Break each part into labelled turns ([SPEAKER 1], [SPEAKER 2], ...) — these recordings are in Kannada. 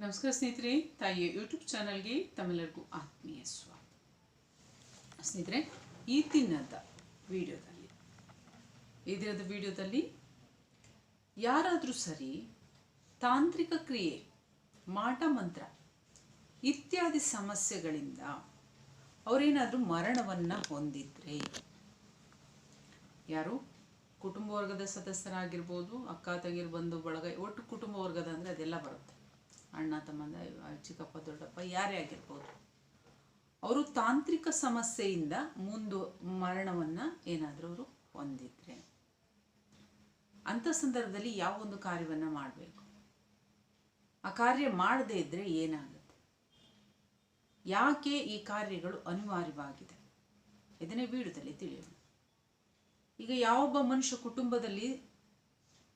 [SPEAKER 1] ನಮಸ್ಕಾರ ಸ್ನೇಹಿತರೆ, ತಾಯಿಯ ಯೂಟ್ಯೂಬ್ ಚಾನಲ್ಗೆ ತಮ್ಮೆಲ್ಲರಿಗೂ ಆತ್ಮೀಯ ಸ್ವಾಗತ. ಸ್ನೇಹಿತರೆ, ಈ ತಿನ್ನದ ವಿಡಿಯೋದಲ್ಲಿ, ಈ ವಿಡಿಯೋದಲ್ಲಿ ಯಾರಾದರೂ ಸರಿ ತಾಂತ್ರಿಕ ಕ್ರಿಯೆ, ಮಾಟ ಮಂತ್ರ ಇತ್ಯಾದಿ ಸಮಸ್ಯೆಗಳಿಂದ ಅವರೇನಾದರೂ ಮರಣವನ್ನು ಹೊಂದಿದ್ರೆ, ಯಾರು? ಕುಟುಂಬ ವರ್ಗದ ಸದಸ್ಯರಾಗಿರ್ಬೋದು, ಅಕ್ಕ ತಂಗಿರು ಬಂಧು, ಬಳಗ, ಒಟ್ಟು ಕುಟುಂಬ ವರ್ಗದ ಅಂದರೆ ಅದೆಲ್ಲ ಬರುತ್ತೆ. ಅಣ್ಣ, ತಮ್ಮಂದ ಚಿಕ್ಕಪ್ಪ, ದೊಡ್ಡಪ್ಪ ಯಾರೇ ಆಗಿರ್ಬೋದು, ಅವರು ತಾಂತ್ರಿಕ ಸಮಸ್ಯೆಯಿಂದ ಮುಂದು ಮರಣವನ್ನು ಏನಾದರೂ ಅವರು ಹೊಂದಿದ್ರೆ ಅಂಥ ಸಂದರ್ಭದಲ್ಲಿ ಯಾವ ಒಂದು ಕಾರ್ಯವನ್ನು ಮಾಡಬೇಕು? ಆ ಕಾರ್ಯ ಮಾಡದೇ ಇದ್ದರೆ ಏನಾಗುತ್ತೆ? ಯಾಕೆ ಈ ಕಾರ್ಯಗಳು ಅನಿವಾರ್ಯವಾಗಿದೆ? ಇದನ್ನೇ ಬೀಡದಲ್ಲಿ ತಿಳಿಯೋಣ. ಈಗ ಯಾವೊಬ್ಬ ಮನುಷ್ಯ ಕುಟುಂಬದಲ್ಲಿ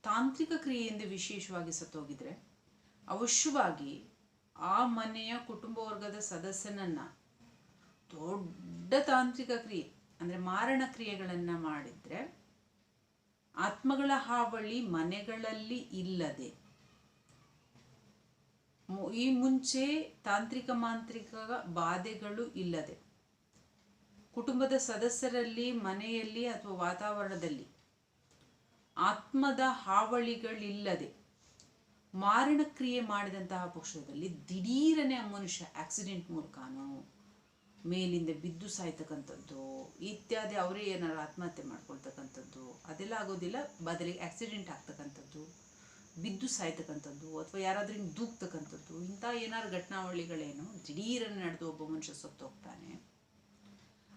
[SPEAKER 1] ತಾಂತ್ರಿಕ ಕ್ರಿಯೆಯಿಂದ ವಿಶೇಷವಾಗಿ ಸತ್ತೋಗಿದ್ರೆ ಅವಶ್ಯವಾಗಿ ಆ ಮನೆಯ ಕುಟುಂಬ ವರ್ಗದ ಸದಸ್ಯನನ್ನ ದೊಡ್ಡ ತಾಂತ್ರಿಕ ಕ್ರಿಯೆ, ಅಂದರೆ ಮಾರಣ ಕ್ರಿಯೆಗಳನ್ನು ಮಾಡಿದ್ರೆ ಆತ್ಮಗಳ ಹಾವಳಿ ಮನೆಗಳಲ್ಲಿ ಇಲ್ಲದೆ. ಈ ಮುಂಚೆ ತಾಂತ್ರಿಕ ಮಾಂತ್ರಿಕ ಬಾಧೆಗಳು ಇಲ್ಲದೆ. ಕುಟುಂಬದ ಸದಸ್ಯರಲ್ಲಿ, ಮನೆಯಲ್ಲಿ ಅಥವಾ ವಾತಾವರಣದಲ್ಲಿ ಆತ್ಮದ ಹಾವಳಿಗಳಿಲ್ಲದೆ ಮಾರಣ ಕ್ರಿಯೆ ಮಾಡಿದಂತಹ ಪಕ್ಷದಲ್ಲಿ ದಿಢೀರನೆ ಆ ಮನುಷ್ಯ ಆಕ್ಸಿಡೆಂಟ್ ಮೂಲಕನೋ ಮೇಲಿಂದ ಬಿದ್ದು ಸಾಯ್ತಕ್ಕಂಥದ್ದು, ಇತ್ಯಾದಿ ಅವರೇ ಏನಾದ್ರು ಆತ್ಮಹತ್ಯೆ ಮಾಡ್ಕೊಳ್ತಕ್ಕಂಥದ್ದು, ಅದೆಲ್ಲ ಆಗೋದಿಲ್ಲ. ಬದಲಿಗೆ ಆಕ್ಸಿಡೆಂಟ್ ಆಗ್ತಕ್ಕಂಥದ್ದು, ಬಿದ್ದು ಸಾಯ್ತಕ್ಕಂಥದ್ದು ಅಥವಾ ಯಾರಾದ್ರೂ ಹಿಂಗೆ ದೂಕ್ತಕ್ಕಂಥದ್ದು, ಇಂಥ ಏನಾದ್ರು ಘಟನಾವಳಿಗಳೇನು ದಿಢೀರನೆ ನಡೆದು ಒಬ್ಬ ಮನುಷ್ಯ ಸತ್ತು ಹೋಗ್ತಾನೆ.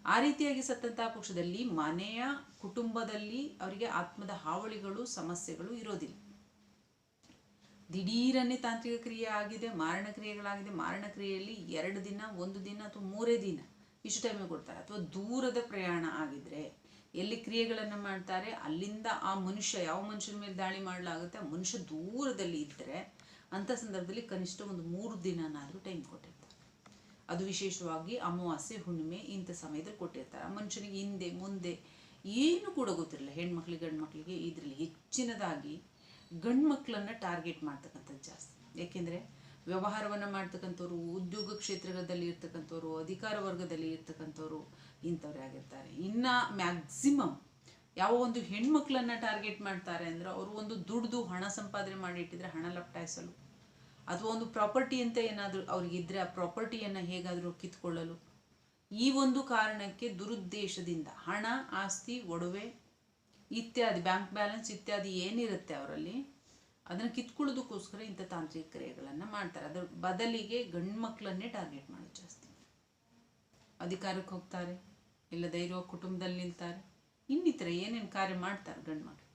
[SPEAKER 1] ಆ ರೀತಿಯಾಗಿ ಸತ್ತಂತಹ ಪಕ್ಷದಲ್ಲಿ ಮನೆಯ ಕುಟುಂಬದಲ್ಲಿ ಅವರಿಗೆ ಆತ್ಮದ ಹಾವಳಿಗಳು, ಸಮಸ್ಯೆಗಳು ಇರೋದಿಲ್ಲ. ದಿಢೀರನೆ ತಾಂತ್ರಿಕ ಕ್ರಿಯೆ ಆಗಿದೆ, ಮಾರಣ ಕ್ರಿಯೆಗಳಾಗಿದೆ. ಮಾರಣ ಕ್ರಿಯೆಯಲ್ಲಿ ಎರಡು ದಿನ, ಒಂದು ದಿನ ಅಥವಾ ಮೂರೇ ದಿನ ಇಷ್ಟು ಟೈಮಿಗೆ ಕೊಡ್ತಾರೆ. ಅಥವಾ ದೂರದ ಪ್ರಯಾಣ ಆಗಿದ್ರೆ ಎಲ್ಲಿ ಕ್ರಿಯೆಗಳನ್ನು ಮಾಡ್ತಾರೆ, ಅಲ್ಲಿಂದ ಆ ಮನುಷ್ಯ, ಯಾವ ಮನುಷ್ಯನ ಮೇಲೆ ದಾಳಿ ಮಾಡಲಾಗುತ್ತೆ, ಆ ಮನುಷ್ಯ ದೂರದಲ್ಲಿ ಇದ್ದರೆ ಅಂಥ ಸಂದರ್ಭದಲ್ಲಿ ಕನಿಷ್ಠ ಒಂದು ಮೂರು ದಿನನಾದರೂ ಟೈಮ್ ಕೊಟ್ಟಿರ್ತಾರೆ. ಅದು ವಿಶೇಷವಾಗಿ ಅಮಾವಾಸ್ಯೆ, ಹುಣ್ಣಿಮೆ ಇಂಥ ಸಮಯದಲ್ಲಿ ಕೊಟ್ಟಿರ್ತಾರೆ. ಆ ಮನುಷ್ಯನಿಗೆ ಹಿಂದೆ, ಮುಂದೆ ಏನು ಕೂಡ ಗೊತ್ತಿರಲ್ಲ. ಹೆಣ್ಮಕ್ಳಿಗೆ ಗಂಡು ಮಕ್ಕಳಿಗೆ ಇದರಲ್ಲಿ ಹೆಚ್ಚಿನದಾಗಿ ಗಂಡು ಮಕ್ಕಳನ್ನು ಟಾರ್ಗೆಟ್ ಮಾಡ್ತಕ್ಕಂಥದ್ದು ಜಾಸ್ತಿ. ಯಾಕೆಂದರೆ ವ್ಯವಹಾರವನ್ನು ಮಾಡ್ತಕ್ಕಂಥವ್ರು, ಉದ್ಯೋಗ ಕ್ಷೇತ್ರದಲ್ಲಿ ಇರ್ತಕ್ಕಂಥವ್ರು, ಅಧಿಕಾರ ವರ್ಗದಲ್ಲಿ ಇರ್ತಕ್ಕಂಥವ್ರು ಇಂಥವ್ರೇ ಆಗಿರ್ತಾರೆ. ಇನ್ನು ಮ್ಯಾಕ್ಸಿಮಮ್ ಯಾವ ಒಂದು ಹೆಣ್ಮಕ್ಳನ್ನ ಟಾರ್ಗೆಟ್ ಮಾಡ್ತಾರೆ ಅಂದರೆ ಅವರು ಒಂದು ದುಡ್ದು ಹಣ ಸಂಪಾದನೆ ಮಾಡಿಟ್ಟಿದ್ರೆ ಹಣ ಲಪಟಾಯಿಸಲು. ಅಥವಾ ಒಂದು ಪ್ರಾಪರ್ಟಿ ಅಂತ ಏನಾದರೂ ಅವ್ರಿಗಿದ್ರೆ ಆ ಪ್ರಾಪರ್ಟಿಯನ್ನು ಹೇಗಾದರೂ ಕಿತ್ಕೊಳ್ಳಲು. ಈ ಒಂದು ಕಾರಣಕ್ಕೆ ದುರುದ್ದೇಶದಿಂದ ಹಣ, ಆಸ್ತಿ, ಒಡವೆ ಇತ್ಯಾದಿ ಬ್ಯಾಂಕ್ ಬ್ಯಾಲೆನ್ಸ್ ಇತ್ಯಾದಿ ಏನಿರುತ್ತೆ ಅವರಲ್ಲಿ, ಅದನ್ನು ಕಿತ್ಕೊಳ್ಳೋದಕ್ಕೋಸ್ಕರ ಇಂಥ ತಾಂತ್ರಿಕ ಕ್ರಿಯೆಗಳನ್ನು ಮಾಡ್ತಾರೆ. ಅದರ ಬದಲಿಗೆ ಗಂಡು ಮಕ್ಕಳನ್ನೇ ಟಾರ್ಗೆಟ್ ಮಾಡೋದು ಜಾಸ್ತಿ. ಅಧಿಕಾರಕ್ಕೆ ಹೋಗ್ತಾರೆ, ಇಲ್ಲ ಧೈರ್ಯ ಕುಟುಂಬದಲ್ಲಿ ನಿಲ್ತಾರೆ, ಇನ್ನಿತರ ಏನೇನು ಕಾರ್ಯ ಮಾಡ್ತಾರೆ ಗಂಡು ಮಕ್ಕಳು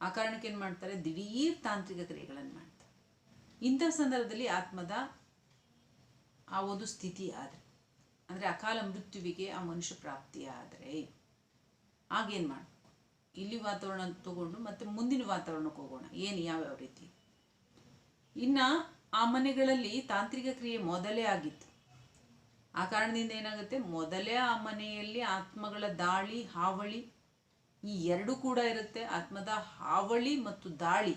[SPEAKER 1] ಆ ಕಾರಣಕ್ಕೆ ಏನು ಮಾಡ್ತಾರೆ? ದಿಢೀರ್ ತಾಂತ್ರಿಕ ಕ್ರಿಯೆಗಳನ್ನು ಮಾಡ್ತಾರೆ. ಇಂಥ ಸಂದರ್ಭದಲ್ಲಿ ಆತ್ಮದ ಆ ಒಂದು ಸ್ಥಿತಿ ಆದರೆ, ಅಂದರೆ ಅಕಾಲ ಮೃತ್ಯುವಿಗೆ ಆ ಮನುಷ್ಯ ಪ್ರಾಪ್ತಿ ಆದರೆ ಆಗೇನು ಮಾಡಬೇಕು ಇಲ್ಲಿ ವಾತಾವರಣ ತಗೊಂಡು ಮತ್ತೆ ಮುಂದಿನ ವಾತಾವರಣಕ್ಕೆ ಹೋಗೋಣ. ಏನು ಯಾವ್ಯಾವ ರೀತಿ? ಇನ್ನು ಆ ಮನೆಗಳಲ್ಲಿ ತಾಂತ್ರಿಕ ಕ್ರಿಯೆ ಮೊದಲೇ ಆಗಿತ್ತು. ಆ ಕಾರಣದಿಂದ ಏನಾಗುತ್ತೆ? ಮೊದಲೇ ಆ ಮನೆಯಲ್ಲಿ ಆತ್ಮಗಳ ದಾಳಿ, ಹಾವಳಿ ಈ ಎರಡು ಕೂಡ ಇರುತ್ತೆ. ಆತ್ಮದ ಹಾವಳಿ ಮತ್ತು ದಾಳಿ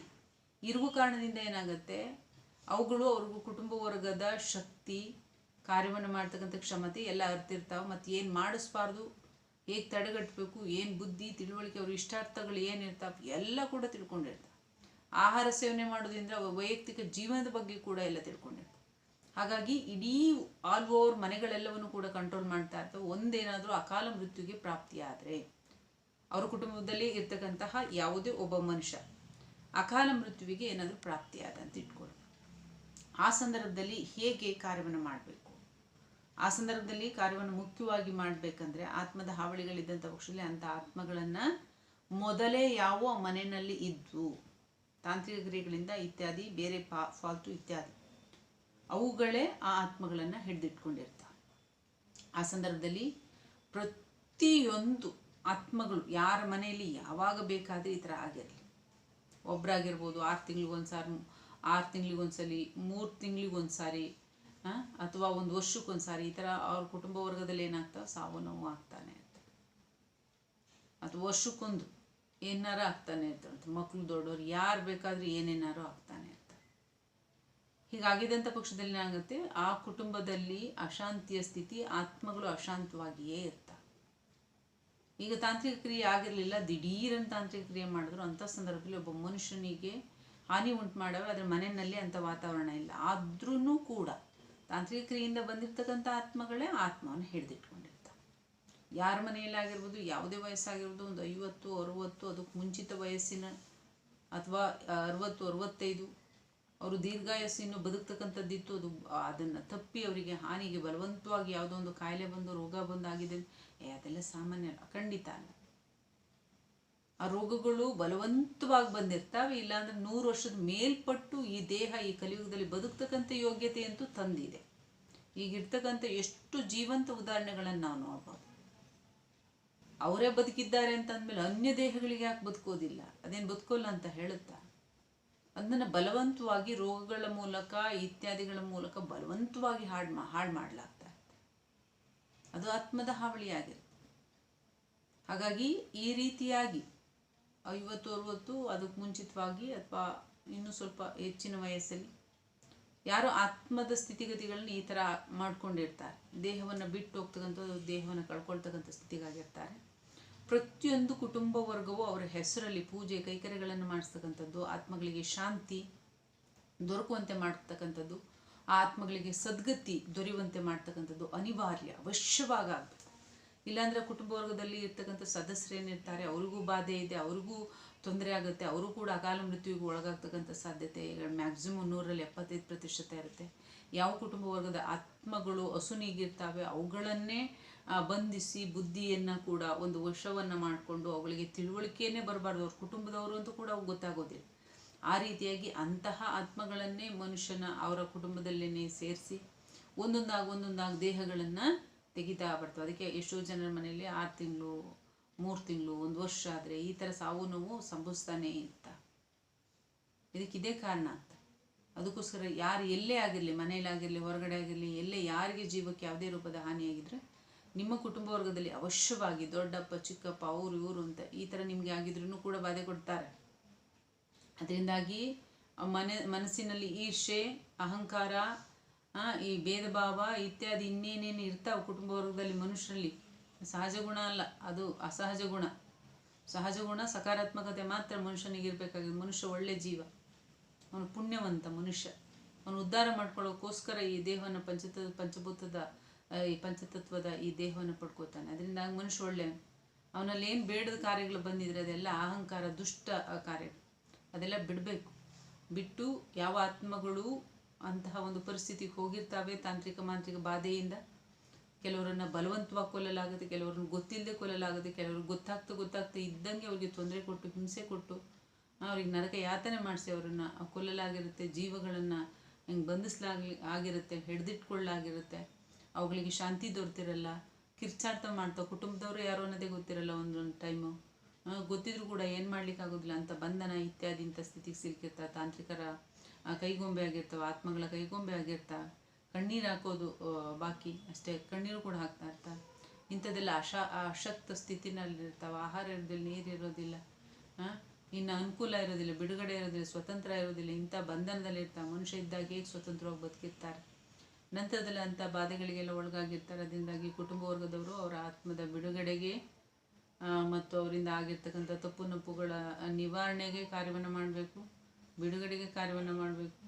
[SPEAKER 1] ಇರುವ ಕಾರಣದಿಂದ ಏನಾಗುತ್ತೆ? ಅವುಗಳು ಅವ್ರಿಗೂ ಕುಟುಂಬ ವರ್ಗದ ಶಕ್ತಿ, ಕಾರ್ಯವನ್ನು ಮಾಡ್ತಕ್ಕಂಥ ಕ್ಷಮತೆ ಎಲ್ಲ ಅರ್ತಿರ್ತಾವೆ ಮತ್ತು ಏನು ಮಾಡಿಸ್ಬಾರ್ದು? ಹೇಗೆ ತಡೆಗಟ್ಟಬೇಕು ಏನು ಬುದ್ಧಿ, ತಿಳುವಳಿಕೆ, ಅವ್ರ ಇಷ್ಟಾರ್ಥಗಳು ಏನಿರ್ತಾವೆ ಎಲ್ಲ ಕೂಡ ತಿಳ್ಕೊಂಡಿರ್ತಾರೆ ಆಹಾರ ಸೇವನೆ ಮಾಡೋದ್ರಿಂದ ವೈಯಕ್ತಿಕ ಜೀವನದ ಬಗ್ಗೆ ಕೂಡ ಎಲ್ಲ ತಿಳ್ಕೊಂಡಿರ್ತಾರೆ ಹಾಗಾಗಿ ಇಡೀ ಆಲ್ ಓವರ್ ಮನೆಗಳೆಲ್ಲವನ್ನು ಕೂಡ ಕಂಟ್ರೋಲ್ ಮಾಡ್ತಾ ಇರ್ತವೆ. ಒಂದೇನಾದರೂ ಅಕಾಲ ಮೃತ್ಯುಗೆ ಪ್ರಾಪ್ತಿಯಾದರೆ ಅವ್ರ ಕುಟುಂಬದಲ್ಲಿ ಇರ್ತಕ್ಕಂತಹ ಯಾವುದೇ ಒಬ್ಬ ಮನುಷ್ಯ ಅಕಾಲ ಮೃತ್ಯುವಿಗೆ ಏನಾದರೂ ಪ್ರಾಪ್ತಿಯಾದ ಅಂತ ಇಟ್ಕೊಳ್ಳಿ ಆ ಸಂದರ್ಭದಲ್ಲಿ ಹೇಗೆ ಕಾರ್ಯವನ್ನು ಮಾಡಬೇಕು? ಆ ಸಂದರ್ಭದಲ್ಲಿ ಕಾರ್ಯವನ್ನು ಮುಖ್ಯವಾಗಿ ಮಾಡಬೇಕಂದ್ರೆ ಆತ್ಮದ ಹಾವಳಿಗಳಿದ್ದಂಥ ಪಕ್ಷದಲ್ಲಿ ಅಂಥ ಆತ್ಮಗಳನ್ನು ಮೊದಲೇ ಯಾವ ಮನೆಯಲ್ಲಿ ಇದ್ವು ತಾಂತ್ರಿಕ ಕ್ರಿಯೆಗಳಿಂದ ಇತ್ಯಾದಿ ಬೇರೆ ಪಾ ಫಾಲ್ತು ಇತ್ಯಾದಿ ಅವುಗಳೇ ಆ ಆತ್ಮಗಳನ್ನು ಹಿಡಿದಿಟ್ಕೊಂಡಿರ್ತಾವೆ. ಆ ಸಂದರ್ಭದಲ್ಲಿ ಪ್ರತಿಯೊಂದು ಆತ್ಮಗಳು ಯಾರ ಮನೆಯಲ್ಲಿ ಯಾವಾಗ ಬೇಕಾದರೆ ಈ ಥರ ಆಗಿರಲಿ. ಒಬ್ಬರಾಗಿರ್ಬೋದು ಆರು ತಿಂಗಳಿಗೊಂದು ಸಾರಿ ಆರು ತಿಂಗಳಿಗೊಂದ್ಸಲಿ ಮೂರು ತಿಂಗಳಿಗೊಂದು ಸಾರಿ ಆ, ಅಥವಾ ಒಂದು ವರ್ಷಕ್ಕೊಂದು ಸಾರಿ ಈ ಥರ ಅವ್ರ ಕುಟುಂಬ ವರ್ಗದಲ್ಲಿ ಏನಾಗ್ತಾವೆ ಸಾವು ನೋವು ಆಗ್ತಾನೆ ಅಂತ. ಅಥವಾ ವರ್ಷಕ್ಕೊಂದು ಏನಾರ ಆಗ್ತಾನೆ ಅಂತ ಮಕ್ಕಳು ದೊಡ್ಡವ್ರು ಯಾರು ಬೇಕಾದ್ರೂ ಏನೇನಾರು ಆಗ್ತಾನೆ ಅಂತ. ಹೀಗಾಗಿದ್ದಂಥ ಪಕ್ಷದಲ್ಲಿ ಏನಾಗುತ್ತೆ? ಆ ಕುಟುಂಬದಲ್ಲಿ ಅಶಾಂತಿಯ ಸ್ಥಿತಿ, ಆತ್ಮಗಳು ಅಶಾಂತವಾಗಿಯೇ ಇರ್ತಾವೆ ಈಗ ತಾಂತ್ರಿಕ ಕ್ರಿಯೆ ಆಗಿರಲಿಲ್ಲ ದಿಢೀರನ್ನು ತಾಂತ್ರಿಕ ಕ್ರಿಯೆ ಮಾಡಿದ್ರು, ಅಂಥ ಸಂದರ್ಭದಲ್ಲಿ ಒಬ್ಬ ಮನುಷ್ಯನಿಗೆ ಹಾನಿ ಉಂಟು ಮಾಡವೆ ಅದರ ಮನೆಯಲ್ಲಿ ಅಂಥ ವಾತಾವರಣ ಇಲ್ಲ. ಆದ್ರೂ ಕೂಡ ತಾಂತ್ರಿಕ ಕ್ರಿಯೆಯಿಂದ ಬಂದಿರತಕ್ಕಂಥ ಆತ್ಮಗಳೇ ಆತ್ಮವನ್ನು ಹಿಡಿದಿಟ್ಕೊಂಡಿರ್ತಾವೆ. ಯಾರ ಮನೆಯಲ್ಲಾಗಿರ್ಬೋದು ಯಾವುದೇ ವಯಸ್ಸಾಗಿರ್ಬೋದು, ಒಂದು ಐವತ್ತು, ಅರುವತ್ತು, ಅದಕ್ಕೆ ಮುಂಚಿತ ವಯಸ್ಸಿನ ಅಥವಾ ಅರುವತ್ತು, ಅರವತ್ತೈದು, ಅವರು ದೀರ್ಘಾಯಸ್ಸು ಇನ್ನು ಬದುಕ್ತಕ್ಕಂಥದ್ದಿತ್ತು, ಅದು ಅದನ್ನು ತಪ್ಪಿ ಅವರಿಗೆ ಹಾನಿಗೆ ಬಲವಂತವಾಗಿ ಯಾವುದೋ ಒಂದು ಕಾಯಿಲೆ ಬಂದು, ರೋಗ ಬಂದಾಗಿದೆ. ಏ, ಅದೆಲ್ಲ ಸಾಮಾನ್ಯ ಅಲ್ಲ ಖಂಡಿತ ಅಲ್ಲ. ಆ ರೋಗಗಳು ಬಲವಂತವಾಗಿ ಬಂದಿರ್ತಾವೆ, ಇಲ್ಲಾಂದ್ರೆ ನೂರು ವರ್ಷದ ಮೇಲ್ಪಟ್ಟು ಈ ದೇಹ ಈ ಕಲಿಯುಗದಲ್ಲಿ ಬದುಕ್ತಕ್ಕಂಥ ಯೋಗ್ಯತೆ ಅಂತೂ ತಂದಿದೆ. ಈಗಿರ್ತಕ್ಕಂಥ ಎಷ್ಟು ಜೀವಂತ ಉದಾಹರಣೆಗಳನ್ನು ನಾವು ನೋಡ್ಬೋದು. ಅವರೇ ಬದುಕಿದ್ದಾರೆ ಅಂತ ಅಂದಮೇಲೆ ಅನ್ಯ ದೇಹಗಳಿಗೆ ಯಾಕೆ ಬದುಕೋದಿಲ್ಲ? ಅದೇನು ಬದುಕೋಲ್ಲ ಅಂತ ಹೇಳುತ್ತಾ? ಅದನ್ನು ಬಲವಂತವಾಗಿ ರೋಗಗಳ ಮೂಲಕ, ಇತ್ಯಾದಿಗಳ ಮೂಲಕ ಬಲವಂತವಾಗಿ ಹಾಳು ಮಾ, ಹಾಳು ಮಾಡಲಾಗ್ತಾ ಇರುತ್ತೆ. ಅದು ಆತ್ಮದ ಹಾವಳಿಯಾಗಿರುತ್ತೆ. ಹಾಗಾಗಿ ಈ ರೀತಿಯಾಗಿ ಐವತ್ತು ಅರುವತ್ತು ಅದಕ್ಕೆ ಮುಂಚಿತವಾಗಿ ಅಥವಾ ಇನ್ನೂ ಸ್ವಲ್ಪ ಹೆಚ್ಚಿನ ವಯಸ್ಸಲ್ಲಿ ಯಾರು ಆತ್ಮದ ಸ್ಥಿತಿಗತಿಗಳನ್ನ ಈ ಥರ ಮಾಡ್ಕೊಂಡಿರ್ತಾರೆ. ದೇಹವನ್ನು ಬಿಟ್ಟು ಹೋಗ್ತಕ್ಕಂಥದ್ದು ದೇಹವನ್ನು ಕಳ್ಕೊಳ್ತಕ್ಕಂಥ ಸ್ಥಿತಿಗಾಗಿರ್ತಾರೆ. ಪ್ರತಿಯೊಂದು ಕುಟುಂಬ ವರ್ಗವು ಅವರ ಹೆಸರಲ್ಲಿ ಪೂಜೆ, ಕೈಕರ್ಯಗಳನ್ನು ಮಾಡಿಸ್ತಕ್ಕಂಥದ್ದು, ಆತ್ಮಗಳಿಗೆ ಶಾಂತಿ ದೊರಕುವಂತೆ ಮಾಡ್ತಕ್ಕಂಥದ್ದು ಆ ಆತ್ಮಗಳಿಗೆ ಸದ್ಗತಿ ದೊರೆಯುವಂತೆ ಮಾಡ್ತಕ್ಕಂಥದ್ದು ಅನಿವಾರ್ಯ ಅವಶ್ಯವಾಗಿ ಆಗ್ಬೇಕು ಇಲ್ಲಾಂದ್ರೆ ಕುಟುಂಬ ವರ್ಗದಲ್ಲಿ ಇರ್ತಕ್ಕಂಥ ಸದಸ್ಯರೇನಿರ್ತಾರೆ ಅವ್ರಿಗೂ ಬಾಧೆ ಇದೆ, ಅವ್ರಿಗೂ ತೊಂದರೆ ಆಗುತ್ತೆ, ಅವರು ಕೂಡ ಅಕಾಲ ಮೃತ್ಯುವಿಗೆ ಒಳಗಾಗ್ತಕ್ಕಂಥ ಸಾಧ್ಯತೆ ಮ್ಯಾಕ್ಸಿಮಮ್ ನೂರಲ್ಲಿ ಎಪ್ಪತ್ತೈದು ಪ್ರತಿಶತ ಇರುತ್ತೆ. ಯಾವ ಕುಟುಂಬ ವರ್ಗದ ಆತ್ಮಗಳು ಹಸುನಿಗಿರ್ತಾವೆ, ಅವುಗಳನ್ನೇ ಬಂಧಿಸಿ ಬುದ್ಧಿಯನ್ನು ಕೂಡ ಒಂದು ವಶವನ್ನು ಮಾಡಿಕೊಂಡು ಅವುಗಳಿಗೆ ತಿಳುವಳಿಕೆಯೇ ಬರಬಾರ್ದು, ಅವ್ರ ಕುಟುಂಬದವರು ಅಂತೂ ಕೂಡ ಅವ್ರಿಗೆ ಗೊತ್ತಾಗೋದಿಲ್ಲ. ಆ ರೀತಿಯಾಗಿ ಅಂತಹ ಆತ್ಮಗಳನ್ನೇ ಮನುಷ್ಯನ ಅವರ ಕುಟುಂಬದಲ್ಲೇನೆ ಸೇರಿಸಿ ಒಂದೊಂದಾಗಿ ಒಂದೊಂದಾಗಿ ದೇಹಗಳನ್ನು ತೆಗಿತಾ ಬರ್ತವೆ ಅದಕ್ಕೆ ಎಷ್ಟೋ ಜನರ ಮನೆಯಲ್ಲಿ ಆರು ತಿಂಗಳು, ಮೂರು ತಿಂಗಳು, ಒಂದು ವರ್ಷ ಆದರೆ ಈ ಥರ ಸಾವು ನೋವು ಸಂಭವಿಸ್ತಾನೇ ಇತ್ತ. ಇದಕ್ಕೆ ಇದೇ ಕಾರಣ ಅಂತ. ಅದಕ್ಕೋಸ್ಕರ ಯಾರು ಎಲ್ಲೇ ಆಗಿರಲಿ ಮನೆಯಲ್ಲಾಗಿರಲಿ ಹೊರಗಡೆ ಆಗಿರಲಿ, ಎಲ್ಲೇ ಯಾರಿಗೆ ಜೀವಕ್ಕೆ ಯಾವುದೇ ರೂಪದ ಹಾನಿಯಾಗಿದ್ದರೆ ನಿಮ್ಮ ಕುಟುಂಬ ವರ್ಗದಲ್ಲಿ ಅವಶ್ಯವಾಗಿ ದೊಡ್ಡಪ್ಪ, ಚಿಕ್ಕಪ್ಪ, ಅವರು, ಇವರು ಅಂತ ಈ ಥರ ನಿಮಗೆ ಆಗಿದ್ರೂ ಕೂಡ ಬಾಧೆ ಕೊಡ್ತಾರೆ. ಅದರಿಂದಾಗಿ ಮನೆ, ಮನಸ್ಸಿನಲ್ಲಿ ಈರ್ಷೆ ಅಹಂಕಾರ ಈ ಭೇದ ಭಾವ ಇತ್ಯಾದಿ ಇನ್ನೇನೇನು ಇರ್ತಾವೆ ಕುಟುಂಬ ವರ್ಗದಲ್ಲಿ ಮನುಷ್ಯರಲ್ಲಿ? ಸಹಜ ಗುಣ ಅಲ್ಲ, ಅದು ಅಸಹಜ ಗುಣ. ಸಹಜ ಗುಣ ಸಕಾರಾತ್ಮಕತೆ ಮಾತ್ರ ಮನುಷ್ಯನಿಗೆ ಮನುಷ್ಯ ಒಳ್ಳೆ ಜೀವ. ಅವನು ಪುಣ್ಯವಂತ ಮನುಷ್ಯ. ಅವನು ಉದ್ಧಾರ ಮಾಡ್ಕೊಳ್ಳೋಕ್ಕೋಸ್ಕರ ಈ ದೇಹವನ್ನು ಪಂಚತ, ಪಂಚಭೂತದ ಈ ಪಂಚತತ್ವದ ಈ ದೇಹವನ್ನು ಪಡ್ಕೋತಾನೆ. ಅದರಿಂದ ಮನುಷ್ಯ ಒಳ್ಳೆ ಅವನಲ್ಲಿ ಏನು ಬೇಡದ ಕಾರ್ಯಗಳು ಬಂದಿದ್ರೆ ಅದೆಲ್ಲ ಅಹಂಕಾರ, ದುಷ್ಟ ಕಾರ್ಯ ಅದೆಲ್ಲ ಬಿಡಬೇಕು. ಬಿಟ್ಟು ಯಾವ ಆತ್ಮಗಳು ಅಂತಹ ಒಂದು ಪರಿಸ್ಥಿತಿಗೆ ಹೋಗಿರ್ತಾವೆ ತಾಂತ್ರಿಕ ಮಾಂತ್ರಿಕ ಬಾಧೆಯಿಂದ. ಕೆಲವರನ್ನ ಬಲವಂತವಾಗಿ ಕೊಲ್ಲಲಾಗುತ್ತೆ ಕೆಲವರನ್ನ ಗೊತ್ತಿಲ್ಲದೆ ಕೊಲ್ಲಲಾಗುತ್ತೆ ಕೆಲವ್ರಿಗೆ ಗೊತ್ತಾಗ್ತಾ ಗೊತ್ತಾಗ್ತಾ ಇದ್ದಂಗೆ ಅವ್ರಿಗೆ ತೊಂದರೆ ಕೊಟ್ಟು, ಹಿಂಸೆ ಕೊಟ್ಟು ಅವ್ರಿಗೆ ನರಕ ಯಾತನೆ ಮಾಡಿಸಿ ಅವರನ್ನು ಕೊಲ್ಲಲಾಗಿರುತ್ತೆ, ಜೀವಗಳನ್ನು ಹಿಂಗೆ ಬಂಧಿಸ್ಲಾಗ್ಲಿ, ಆಗಿರುತ್ತೆ, ಹಿಡ್ದಿಟ್ಕೊಳ್ಳಾಗಿರುತ್ತೆ, ಅವುಗಳಿಗೆ ಶಾಂತಿ ದೊರೆತಿರಲ್ಲ ಕಿರ್ಚಾರ್ಥ ಮಾಡ್ತಾವೆ ಕುಟುಂಬದವರು ಯಾರು ಅನ್ನೋದೇ ಗೊತ್ತಿರಲ್ಲ ಒಂದೊಂದು ಟೈಮು. ಗೊತ್ತಿದ್ರು ಕೂಡ ಏನು ಮಾಡ್ಲಿಕ್ಕೆ ಆಗೋದಿಲ್ಲ ಅಂತ ಬಂಧನ ಇತ್ಯಾದಿ ಇಂಥ ಸ್ಥಿತಿಗೆ ಸಿಲುಕಿರ್ತಾರೆ ತಾಂತ್ರಿಕರ ಕೈಗೊಂಬೆ ಆಗಿರ್ತಾವೆ ಆತ್ಮಗಳ ಕೈಗೊಂಬೆ ಆಗಿರ್ತಾ ಕಣ್ಣೀರು ಹಾಕೋದು ಬಾಕಿ ಅಷ್ಟೇ ಕಣ್ಣೀರು ಕೂಡ ಹಾಕ್ತಾ ಇರ್ತಾರೆ ಇಂಥದ್ದೆಲ್ಲ ಅಶಾ ಅಶಕ್ತ ಸ್ಥಿತಿನಲ್ಲಿರ್ತಾವೆ ಆಹಾರ ಇರೋದಿಲ್ಲ ನೀರು ಇರೋದಿಲ್ಲ ಆ, ಇನ್ನು ಅನುಕೂಲ ಇರೋದಿಲ್ಲ ಬಿಡುಗಡೆ ಇರೋದಿಲ್ಲ ಸ್ವತಂತ್ರ ಇರೋದಿಲ್ಲ ಇಂಥ ಬಂಧನದಲ್ಲಿ ಇರ್ತಾರೆ ಮನುಷ್ಯ ಇದ್ದಾಗ ಹೇಗೆ ಸ್ವತಂತ್ರವಾಗಿ ಬದುಕಿರ್ತಾರೆ? ನಂತರದಲ್ಲಿ ಅಂಥ ಬಾಧೆಗಳಿಗೆಲ್ಲ ಒಳಗಾಗಿರ್ತಾರೆ ಅದರಿಂದಾಗಿ ಕುಟುಂಬ ವರ್ಗದವರು ಅವರ ಆತ್ಮದ ಬಿಡುಗಡೆಗೆ ಆ, ಮತ್ತು ಅವರಿಂದ ಆಗಿರ್ತಕ್ಕಂಥ ತಪ್ಪು ನಪ್ಪುಗಳ ನಿವಾರಣೆಗೆ ಕಾರ್ಯವನ್ನು ಮಾಡಬೇಕು. ಬಿಡುಗಡೆಗೆ ಕಾರ್ಯವನ್ನು ಮಾಡಬೇಕು.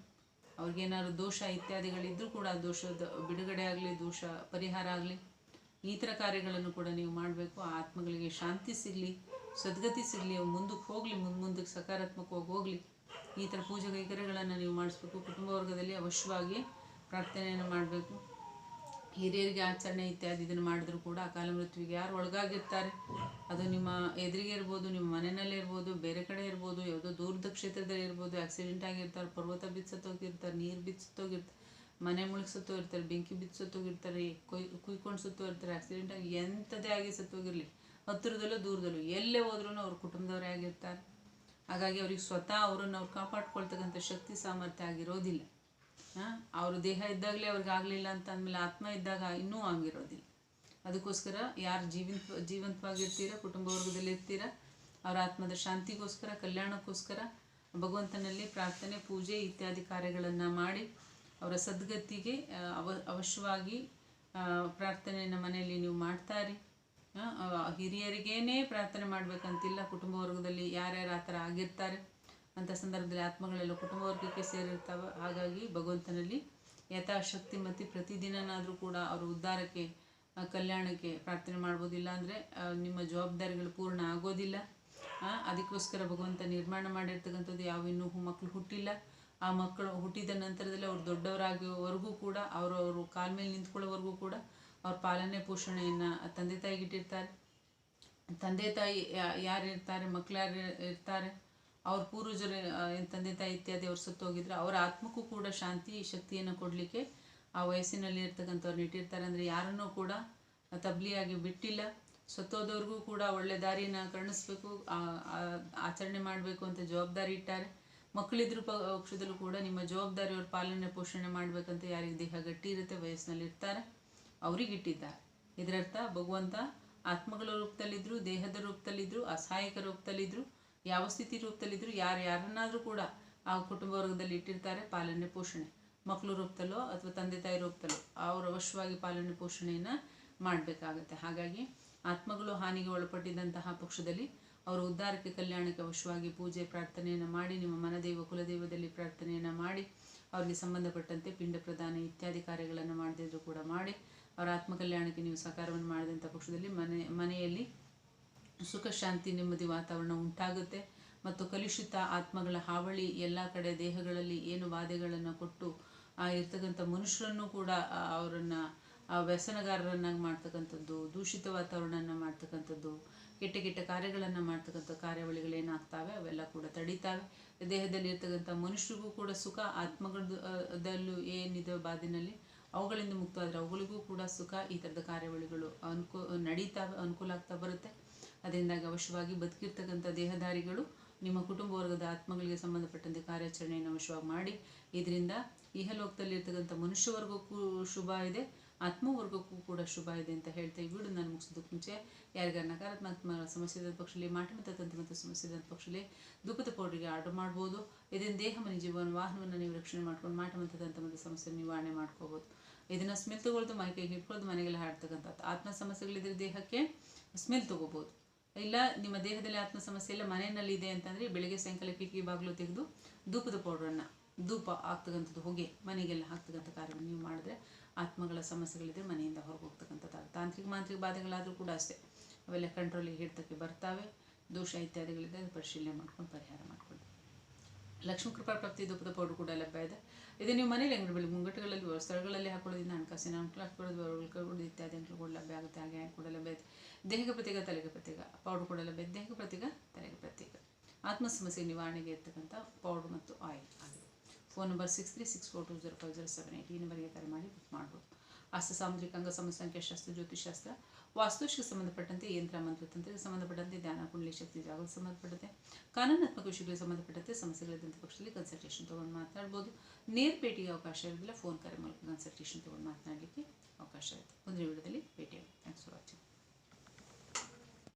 [SPEAKER 1] ಅವ್ರಿಗೇನಾದ್ರು ದೋಷ ಇತ್ಯಾದಿಗಳಿದ್ದರೂ ಕೂಡ ದೋಷದ, ಬಿಡುಗಡೆ ಆಗಲಿ, ದೋಷ ಪರಿಹಾರ ಆಗಲಿ, ಈ ಥರ ಕಾರ್ಯಗಳನ್ನು ಕೂಡ ನೀವು ಮಾಡಬೇಕು. ಆ ಆತ್ಮಗಳಿಗೆ ಶಾಂತಿ ಸಿಗಲಿ, ಸದ್ಗತಿ ಸಿಗಲಿ, ಅವು ಮುಂದಕ್ಕೆ ಹೋಗಲಿ, ಮುಂದೆ ಮುಂದಕ್ಕೆ ಸಕಾರಾತ್ಮಕವಾಗಿ ಹೋಗಲಿ, ಈ ಥರ ಪೂಜೆ ಕೈಕರ್ಯಗಳನ್ನು ನೀವು ಮಾಡಿಸ್ಬೇಕು. ಕುಟುಂಬ ವರ್ಗದಲ್ಲಿ ಅವಶ್ಯವಾಗಿ ಪ್ರಾರ್ಥನೆಯನ್ನು ಮಾಡಬೇಕು. ಹಿರಿಯರಿಗೆ ಆಚರಣೆ ಇತ್ಯಾದಿ ಇದನ್ನು ಮಾಡಿದ್ರು ಕೂಡ ಅಕಾಲ ಮೃತ್ಯುವಿಗೆ ಯಾರು ಒಳಗಾಗಿರ್ತಾರೆ? ಅದು ನಿಮ್ಮ ಎದುರಿಗೆ ಇರ್ಬೋದು, ನಿಮ್ಮ ಮನೆಯಲ್ಲೇ ಇರ್ಬೋದು, ಬೇರೆ ಕಡೆ ಇರ್ಬೋದು, ಯಾವುದೋ ದೂರದ ಕ್ಷೇತ್ರದಲ್ಲಿ ಇರ್ಬೋದು ಆಕ್ಸಿಡೆಂಟ್ ಆಗಿರ್ತಾರೆ, ಪರ್ವತ ಬಿಚ್ಚತ್ತೋಗಿರ್ತಾರೆ ನೀರು ಬಿಚ್ಚತ್ತೋಗಿರ್ತಾರೆ ಮನೆ ಸತ್ತೋಗಿರ್ತಾರೆ ಬೆಂಕಿ ಬಿದ್ದು ಸತ್ತೋಗಿರ್ತಾರೆ ಕೊಯ್ ಕುಯ್ಕೊಂಡು ಸುತ್ತೋಗಿರ್ತಾರೆ ಆಕ್ಸಿಡೆಂಟ್ ಆಗಿ ಎಂಥದೇ ಆಗಿ ಸತ್ತೋಗಿರಲಿ ಹತ್ತಿರದಲ್ಲೂ ದೂರದಲ್ಲೂ, ಎಲ್ಲೇ ಹೋದ್ರೂ ಅವ್ರ ಕುಟುಂಬದವರೇ ಆಗಿರ್ತಾರೆ. ಹಾಗಾಗಿ ಅವ್ರಿಗೆ ಸ್ವತಃ ಅವರನ್ನು ಅವ್ರು ಕಾಪಾಡ್ಕೊಳ್ತಕ್ಕಂಥ ಶಕ್ತಿ, ಸಾಮರ್ಥ್ಯ ಆಗಿರೋದಿಲ್ಲ. ಹಾಂ, ಅವ್ರ ದೇಹ ಇದ್ದಾಗಲೇ ಅವ್ರಿಗೆ ಆಗಲಿಲ್ಲ ಅಂತ ಅಂದಮೇಲೆ ಆತ್ಮ ಇದ್ದಾಗ ಇನ್ನೂ ಹಂಗಿರೋದಿಲ್ಲ. ಅದಕ್ಕೋಸ್ಕರ ಯಾರು ಜೀವಂತ ಜೀವಂತವಾಗಿರ್ತೀರ, ಕುಟುಂಬ ವರ್ಗದಲ್ಲಿ ಇರ್ತೀರ, ಅವರ ಆತ್ಮದ ಶಾಂತಿಗೋಸ್ಕರ, ಕಲ್ಯಾಣಕ್ಕೋಸ್ಕರ, ಭಗವಂತನಲ್ಲಿ ಪ್ರಾರ್ಥನೆ, ಪೂಜೆ ಇತ್ಯಾದಿ ಕಾರ್ಯಗಳನ್ನು ಮಾಡಿ ಅವರ ಸದ್ಗತಿಗೆ ಅವ, ಅವಶ್ಯವಾಗಿ ಪ್ರಾರ್ಥನೆಯನ್ನು ಮನೆಯಲ್ಲಿ ನೀವು ಮಾಡ್ತಾರೆ ಹಿರಿಯರಿಗೇನೇ ಪ್ರಾರ್ಥನೆ ಮಾಡಬೇಕಂತಿಲ್ಲ, ಕುಟುಂಬ ವರ್ಗದಲ್ಲಿ ಯಾರ್ಯಾರು ಆ ಥರ ಆಗಿರ್ತಾರೆ ಅಂಥ ಸಂದರ್ಭದಲ್ಲಿ ಆತ್ಮಗಳೆಲ್ಲ ಕುಟುಂಬ ವರ್ಗಕ್ಕೆ ಸೇರಿರ್ತಾವೆ. ಹಾಗಾಗಿ ಭಗವಂತನಲ್ಲಿ ಯಥಾಶಕ್ತಿ ಮತ್ತು ಪ್ರತಿದಿನನಾದರೂ ಕೂಡ ಅವರ ಉದ್ಧಾರಕ್ಕೆ ಕಲ್ಯಾಣಕ್ಕೆ ಪ್ರಾರ್ಥನೆ ಮಾಡ್ಬೋದಿಲ್ಲ ಅಂದರೆ ನಿಮ್ಮ ಜವಾಬ್ದಾರಿಗಳು ಪೂರ್ಣ ಆಗೋದಿಲ್ಲ. ಅದಕ್ಕೋಸ್ಕರ ಭಗವಂತ ನಿರ್ಮಾಣ ಮಾಡಿರ್ತಕ್ಕಂಥದ್ದು ಯಾವ ಇನ್ನೂ ಮಕ್ಕಳು ಹುಟ್ಟಿಲ್ಲ. ಆ ಮಕ್ಕಳು ಹುಟ್ಟಿದ ನಂತರದಲ್ಲಿ ಅವ್ರು ದೊಡ್ಡವರಾಗಿವರೆಗೂ ಕೂಡ ಅವರವರು ಅವರು ಕಾಲ ಮೇಲೆ ನಿಂತ್ಕೊಳ್ಳೋವರೆಗೂ ಕೂಡ ಅವ್ರ ಪಾಲನೆ ಪೋಷಣೆಯನ್ನು ತಂದೆ ತಾಯಿಗೆ ಇಟ್ಟಿರ್ತಾರೆ. ತಂದೆ ತಾಯಿ ಯಾರು ಇರ್ತಾರೆ ಮಕ್ಳು ಯಾರು ಇರ್ತಾರೆ, ಅವ್ರ ಪೂರ್ವಜರು ತಂದೆ ತಾಯಿ ಇತ್ಯಾದಿ ಅವ್ರು ಸತ್ತೋಗಿದ್ರೆ ಅವರ ಆತ್ಮಕ್ಕೂ ಕೂಡ ಶಾಂತಿ, ಶಕ್ತಿಯನ್ನು ಕೊಡಲಿಕ್ಕೆ ಆ ವಯಸ್ಸಿನಲ್ಲಿ ಇರ್ತಕ್ಕಂಥವ್ರನ್ನ ಇಟ್ಟಿರ್ತಾರೆ ಅಂದರೆ ಯಾರನ್ನೂ ಕೂಡ ತಬ್ಲಿಯಾಗಿ ಬಿಟ್ಟಿಲ್ಲ. ಸತ್ತೋದವ್ರಿಗೂ ಕೂಡ ಒಳ್ಳೆ ದಾರಿನ ಕರ್ಣಿಸ್ಬೇಕು ಆಚರಣೆ ಮಾಡಬೇಕು ಅಂತ ಜವಾಬ್ದಾರಿ ಇಟ್ಟಾರೆ. ಮಕ್ಕಳಿದ್ರು ಪಕ್ಷದಲ್ಲೂ ಕೂಡ ನಿಮ್ಮ ಜವಾಬ್ದಾರಿ ಅವ್ರ ಪಾಲನೆ, ಪೋಷಣೆ ಮಾಡಬೇಕಂತ ಯಾರಿಗೆ ದೇಹ ಗಟ್ಟಿ ಇರುತ್ತೆ, ವಯಸ್ಸಿನಲ್ಲಿ ಇರ್ತಾರೆ. ಅವ್ರಿಗೆ ಇಟ್ಟಿದ್ದಾರೆ. ಇದರರ್ಥ ಭಗವಂತ ಆತ್ಮಗಳ ರೂಪದಲ್ಲಿದ್ರು, ದೇಹದ ರೂಪದಲ್ಲಿದ್ರು ಅಸಹಾಯಕ ರೂಪದಲ್ಲಿದ್ರು, ಯಾವ ಸ್ಥಿತಿ ರೂಪದಲ್ಲಿದ್ರು ಯಾರು ಯಾರನ್ನಾದರೂ ಕೂಡ ಆ ಕುಟುಂಬ ವರ್ಗದಲ್ಲಿ ಇಟ್ಟಿರ್ತಾರೆ ಪಾಲನೆ, ಪೋಷಣೆ. ಮಕ್ಕಳು ರೂಪದಲ್ಲೋ ಅಥವಾ ತಂದೆ ತಾಯಿ ರೂಪದಲ್ಲೋ ಅವರು ಅವಶ್ಯವಾಗಿ ಪಾಲನೆ ಪೋಷಣೆಯನ್ನು ಮಾಡಬೇಕಾಗತ್ತೆ. ಹಾಗಾಗಿ ಆತ್ಮಗಳು ಹಾನಿಗೆ ಒಳಪಟ್ಟಿದ್ದಂತಹ ಪಕ್ಷದಲ್ಲಿ ಅವರ ಉದ್ಧಾರಕ್ಕೆ ಕಲ್ಯಾಣಕ್ಕೆ ಅವಶ್ಯವಾಗಿ ಪೂಜೆ, ಪ್ರಾರ್ಥನೆಯನ್ನು ಮಾಡಿ, ನಿಮ್ಮ ಮನದೈವ, ಕುಲದೇವದಲ್ಲಿ ಪ್ರಾರ್ಥನೆಯನ್ನು ಮಾಡಿ, ಅವರಿಗೆ ಸಂಬಂಧಪಟ್ಟಂತೆ ಪಿಂಡ ಪ್ರದಾನ ಇತ್ಯಾದಿ ಕಾರ್ಯಗಳನ್ನು ಮಾಡದಿದ್ರು ಕೂಡ ಮಾಡಿ, ಅವರ ಆತ್ಮ ಕಲ್ಯಾಣಕ್ಕೆ ನೀವು ಸಹಕಾರವನ್ನು ಮಾಡಿದಂಥ ಪಕ್ಷದಲ್ಲಿ ಮನೆ, ಮನೆಯಲ್ಲಿ ಸುಖ, ಶಾಂತಿ, ನೆಮ್ಮದಿ ವಾತಾವರಣ ಉಂಟಾಗುತ್ತೆ. ಮತ್ತು ಕಲುಷಿತ ಆತ್ಮಗಳ ಹಾವಳಿ ಎಲ್ಲ ಕಡೆ ದೇಹಗಳಲ್ಲಿ ಏನು ಬಾಧೆಗಳನ್ನು ಕೊಟ್ಟು ಇರ್ತಕ್ಕಂಥ ಮನುಷ್ಯರನ್ನು ಕೂಡ ಅವರನ್ನು ಆ ವ್ಯಸನಗಾರರನ್ನಾಗಿ ಮಾಡ್ತಕ್ಕಂಥದ್ದು ದೂಷಿತ ವಾತಾವರಣನ ಮಾಡ್ತಕ್ಕಂಥದ್ದು ಕೆಟ್ಟ ಕೆಟ್ಟ ಕಾರ್ಯಗಳನ್ನು ಮಾಡ್ತಕ್ಕಂಥ ಕಾರ್ಯಾವಳಿಗಳೇನಾಗ್ತವೆ ಅವೆಲ್ಲ ಕೂಡ ತಡೀತಾವೆ. ದೇಹದಲ್ಲಿ ಇರ್ತಕ್ಕಂಥ ಮನುಷ್ಯರಿಗೂ ಕೂಡ ಸುಖ ಆತ್ಮಗಳದಲ್ಲೂ ಆ, ದಲ್ಲೂ ಏನಿದೆ ಬಾದಿನಲ್ಲಿ ಅವುಗಳಿಂದ ಮುಕ್ತವಾದರೆ ಅವುಗಳಿಗೂ ಕೂಡ ಸುಖ ಈ ಥರದ ಕಾರ್ಯಾವಳಿಗಳು ಅನುಕೂ ನಡೀತಾವೆ ಅನುಕೂಲ ಆಗ್ತಾ ಬರುತ್ತೆ. ಅದರಿಂದಾಗಿ ಅವಶ್ಯವಾಗಿ ಬದುಕಿರ್ತಕ್ಕಂಥ ದೇಹದಾರಿಗಳು ನಿಮ್ಮ ಕುಟುಂಬ ವರ್ಗದ ಆತ್ಮಗಳಿಗೆ ಸಂಬಂಧಪಟ್ಟಂತೆ ಕಾರ್ಯಾಚರಣೆಯನ್ನು ಅವಶ್ಯವಾಗಿ ಮಾಡಿ. ಇದರಿಂದ ಇಹಲೋಕದಲ್ಲಿ ಇರ್ತಕ್ಕಂಥ ಮನುಷ್ಯ ವರ್ಗಕ್ಕೂ ಶುಭ ಇದೆ, ಆತ್ಮವರ್ಗಕ್ಕೂ ಕೂಡ ಶುಭ ಇದೆ ಅಂತ ಹೇಳ್ತಾ ಈ ವಿಡಿಯೋ ನಾನು ಮುಗಿಸೋದಕ್ಕೆ ಮುಂಚೆ. ಯಾರಿಗಾರ ನಕಾರಾತ್ಮಕ ಸಮಸ್ಯೆ ಇದ್ದ ಪಕ್ಷದಲ್ಲಿ ಮಾಟ ಮತ್ತು ತಂತ್ರ ಮತ್ತು ಸಮಸ್ಯೆ ಇದ್ದ ಪಕ್ಷದಲ್ಲಿ ಧೂಪದ ಪೌಡರಿಗೆ ಆರ್ಡರ್ ಮಾಡ್ಬೋದು. ಇದರಿಂದ ದೇಹ, ಮನೆ, ಜೀವನ, ವಾಹನವನ್ನು ನೀವು ರಕ್ಷಣೆ ಮಾಡ್ಕೊಂಡು ಮಾಟ ಮತ್ತು ಸಮಸ್ಯೆ ನಿವಾರಣೆ ಮಾಡ್ಕೋಬೋದು. ಇದನ್ನು ಸ್ಮೆಲ್ ತಗೊಳ್ದು ಮೈಕೈಗೆ ಹಿಡ್ಕೊಳ್ಳೋದು ಮನೆಗೆಲ್ಲ ಹಾಡ್ತಕ್ಕಂಥದ್ದು. ಆತ್ಮ ಸಮಸ್ಯೆಗಳಿದ್ರೆ ದೇಹಕ್ಕೆ ಸ್ಮೆಲ್ ತಗೋಬೋದು. ಇಲ್ಲ, ನಿಮ್ಮ ದೇಹದಲ್ಲಿ ಆತ್ಮ ಸಮಸ್ಯೆ ಇಲ್ಲ, ಮನೆಯಲ್ಲಿ ಇದೆ ಅಂತಂದರೆ ಬೆಳಿಗ್ಗೆ ಸಾಯಂಕಾಲ ಕಿಟಕಿ ಬಾಗಿಲು ತೆಗೆದು ಧೂಪದ ಪೌಡ್ರನ್ನು ಧೂಪ ಆಗ್ತಕ್ಕಂಥದ್ದು ಹೊಗೆ, ಮನೆಗೆಲ್ಲ ಹಾಕ್ತಕ್ಕಂಥ ಕಾರ್ಯವನ್ನು ನೀವು ಮಾಡಿದ್ರೆ ಆತ್ಮಗಳ ಸಮಸ್ಯೆಗಳಿದ್ರೆ ಮನೆಯಿಂದ ಹೊರಗೆ ಹೋಗ್ತಕ್ಕಂಥದ್ದು ತಾಂತ್ರಿಕ, ಮಾಂತ್ರಿಕ ಬಾಧೆಗಳಾದರೂ ಕೂಡ ಅಷ್ಟೇ. ಅವೆಲ್ಲ ಕಂಟ್ರೋಲಿಗೆ ಹಿಡ್ತಕ್ಕೆ ಬರ್ತಾವೆ. ದೋಷ ಇತ್ಯಾದಿಗಳಿದೆ ಪರಿಶೀಲನೆ ಮಾಡ್ಕೊಂಡು ಪರಿಹಾರ ಮಾಡ್ಕೊಳ್ಳಿ ಲಕ್ಷ್ಮೀ ಕೃಪಾ ಪ್ರಾಪ್ತಿ ಧೂಪದ ಪೌಡರ್ ಕೂಡ ಲಭ್ಯ ಇದೆ. ಇದು ನೀವು ಮನೇಲಿ ಅಂಗಡಿ ಬೆಳಿ ಮುಂಗಟ್ಟುಗಳಲ್ಲಿ ಸ್ಥಳಗಳಲ್ಲಿ ಹಾಕೊಳ್ಳೋದ್ರಿಂದ ಹಣಕಾಸಿನ ಅನುಕೂಲ ಹಾಕೊಳ್ಳೋದು ಇತ್ಯಾದಿ ಕೂಡ ಲಭ್ಯ ಆಗುತ್ತೆ. ಹಾಗೆ ಕೂಡ ಲಭ್ಯ ಇದೆ. ದೇಹಕ್ಕೆ ಪ್ರತ್ಯೇಕ ತಲೆಗೆ ಪ್ರತ್ಯೇಕ ಪೌಡರ್ ಕೂಡ ಲಭ್ಯ ದೇಹಕ್ಕೆ ಪ್ರತ್ಯೇಕ ತಲೆಗೆ ಪ್ರತ್ಯೇಕ ಆತ್ಮ ಸಮಸ್ಯೆ ನಿವಾರಣೆಗೆ ಇರ್ತಕ್ಕಂಥ ಪೌಡರ್ ಮತ್ತು ಆಯಿಲ್ ಆಗಿದೆ. Phone number six three six four two zero five zero seven eight ಈ ನಂಬರ್ಗೆ ಕರೆ ಮಾಡಿ ಬುಕ್ ಮಾಡ್ಬೋದು. ಅಸ್ತ ಸಾಮುದ್ರಿಕ ಅಂಗ ಸಂಖ್ಯಾಶಾಸ್ತ್ರ ಜ್ಯೋತಿಷಾಸ್ತ್ರ ವಾಸ್ತುಶಿಗೆ ಸಂಬಂಧಪಟ್ಟಂತೆ ಯಂತ್ರ ಮಂತ್ರ ತಂತ್ರಕ್ಕೆ ಸಂಬಂಧಪಟ್ಟಂತೆ ಧ್ಯಾನ, ಕುಂಡಲಿ, ಶಕ್ತಿ ಜಾಗಕ್ಕೆ ಸಂಬಂಧಪಟ್ಟಂತೆ, ಕಾನೂನಾತ್ಮಕ ವಿಷಯಗಳಿಗೆ ಸಂಬಂಧಪಟ್ಟಂತೆ ಸಮಸ್ಯೆಗಳಿದ್ದಂಥ ಪಕ್ಷದಲ್ಲಿ ಕನ್ಸಲ್ಟೇಷನ್ ತೊಗೊಂಡು ಮಾತನಾಡ್ಬೋದು. ನೇರ ಭೇಟಿಗೆ ಅವಕಾಶ ಇರೋದಿಲ್ಲ ಫೋನ್ ಕರೆ ಮೂಲಕ ಕನ್ಸಲ್ಟೇಷನ್ ತೊಗೊಂಡು ಮಾತನಾಡಲಿಕ್ಕೆ ಅವಕಾಶ ಇರುತ್ತೆ. ಮುಂದಿನ ವಿಡಿಯೋದಲ್ಲಿ ಭೇಟಿಯಾಗಿ ಥ್ಯಾಂಕ್ಸ್ ಫಾರ್ ವಾಚಿಂಗ್